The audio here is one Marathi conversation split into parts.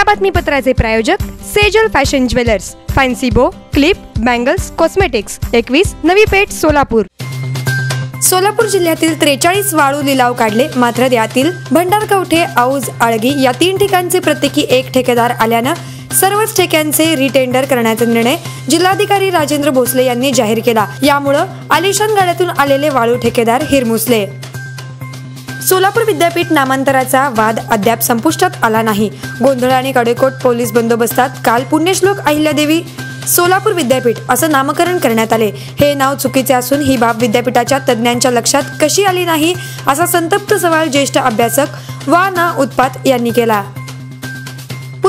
या बातमीपत्राचे प्रायोजक Sejal fashion jewellers fancy bow clip bangles cosmetics एकवीस नवी पेठ सोलापूर. सोलापूर जिल्ह्यातील त्रेचाळीस वाळू लिलाव काढले मात्र यातील भंडारकवठे औज आळगी या तीन ठिकाणचे प्रत्येकी एक ठेकेदार आल्यानं सर्वच ठेक्यांचे रिटेंडर करण्याचा निर्णय जिल्हाधिकारी राजेंद्र भोसले यांनी जाहीर केला. यामुळं आलिशान गाड्यातून आलेले वाळू ठेकेदार हिरमुसले. सोलापूर विद्यापीठ नामांतराचा वाद अद्याप संपुष्टात आला नाही. गोंधळ आणि कडेकोट पोलीस बंदोबस्तात काल पुण्यश्लोक अहिल्यादेवी सोलापूर विद्यापीठ असं नामकरण करण्यात आले. हे नाव चुकीचे असून ही बाब विद्यापीठाच्या तज्ज्ञांच्या लक्षात कशी आली नाही असा संतप्त सवाल ज्येष्ठ अभ्यासक वा ना उत्पात यांनी केला.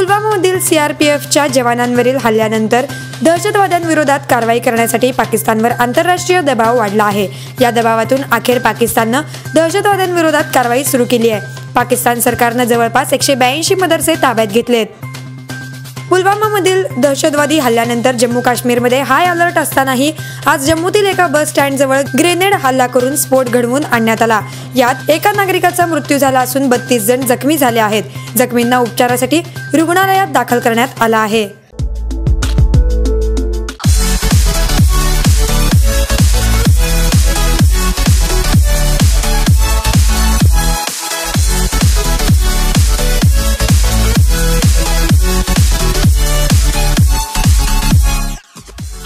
पुलवामामधील सीआरपीएफच्या जवानांवरील हल्ल्यानंतर दहशतवाद्यांविरोधात कारवाई करण्यासाठी पाकिस्तानवर आंतरराष्ट्रीय दबाव वाढला आहे. या दबावातून अखेर पाकिस्ताननं दहशतवाद्यांविरोधात कारवाई सुरू केली आहे. पाकिस्तान सरकारनं जवळपास एकशे ब्याऐंशी मदरसे ताब्यात घेतलेत. पुलवामामधील दहशतवादी हल्ल्यानंतर जम्मू काश्मीरमध्ये हाय अलर्ट असतानाही आज जम्मूतील एका बस स्टँड जवळ ग्रेनेड हल्ला करून स्फोट घडवून आणण्यात आला. यात एका नागरिकाचा मृत्यू झाला असून बत्तीस जण जखमी झाले आहेत. जखमींना उपचारासाठी रुग्णालयात दाखल करण्यात आला आहे.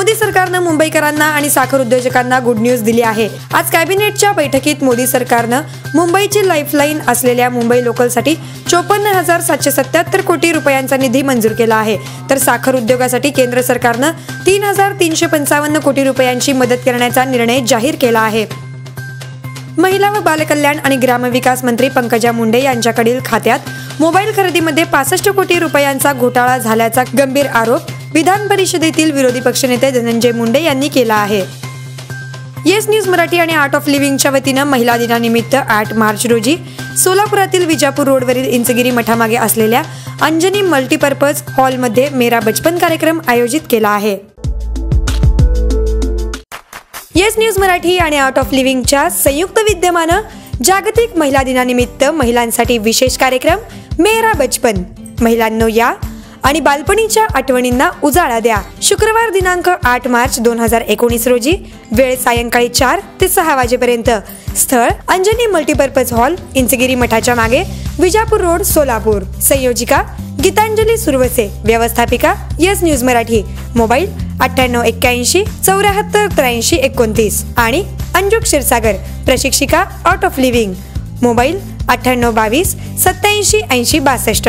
मोदी सरकारनं मुंबईकरांना आणि साखर उद्योजकांना गुड न्यूज दिली आहे. आज कॅबिनेटच्या बैठकीत मोदी सरकारनं मुंबईची लाईफलाईन असलेल्या मुंबई लोकलसाठी चोपन्न हजार सातशे सत्याहत्तर कोटी रुपयांचा निधी मंजूर केला आहे. तर साखर उद्योगासाठी केंद्र सरकारनं तीन हजार तीनशे पंचावन्न कोटी रुपयांची मदत करण्याचा निर्णय जाहीर केला आहे. महिला व बालकल्याण आणि ग्रामविकास मंत्री पंकजा मुंडे यांच्याकडील खात्यात मोबाईल खरेदीमध्ये पासष्ट कोटी रुपयांचा घोटाळा झाल्याचा गंभीर आरोप विधान परिषदेतील विरोधी पक्षनेते धनंजय मुंडे यांनी केला आहे. येस न्यूज मराठी आणि आर्ट ऑफ लिव्हिंगच्या वतीनं महिला दिनानिमित्त आठ मार्च रोजी सोलापुरातील विजापूर रोडवरील इंचगिरी मठामागे असलेल्या अंजनी मल्टीपर्पज हॉलमध्ये मेरा बचपन कार्यक्रम आयोजित केला आहे. येस न्यूज मराठी आणि आर्ट ऑफ लिव्हिंगच्या संयुक्त विद्यमानं जागतिक महिला दिनानिमित्त महिलांसाठी विशेष कार्यक्रम मेरा बचपन. महिलांनो या आणि बालपणीच्या आठवणींना उजाळा द्या. शुक्रवार दिनांक आठ मार्च दोन हजार एकोणीस रोजी वेळ सायंकाळी चार ते सहा वाजेपर्यंत. स्थळ अंजनी मल्टीपर्पज हॉल इंचगिरी मठाच्या मागे विजापूर रोड सोलापूर. संयोजिका गीतांजली सुरवसे व्यवस्थापिका यस न्यूज मराठी. मोबाईल अठ्ठ्याण्णव एक्क्याऐंशी चौऱ्याहत्तर त्र्याऐंशी एकोणतीस. आणि अंजू क्षीरसागर प्रशिक्षिका आउट ऑफ लिव्हिंग मोबाईल अठ्ठ्याण्णव बावीस सत्याऐंशी ऐंशी बासष्ट.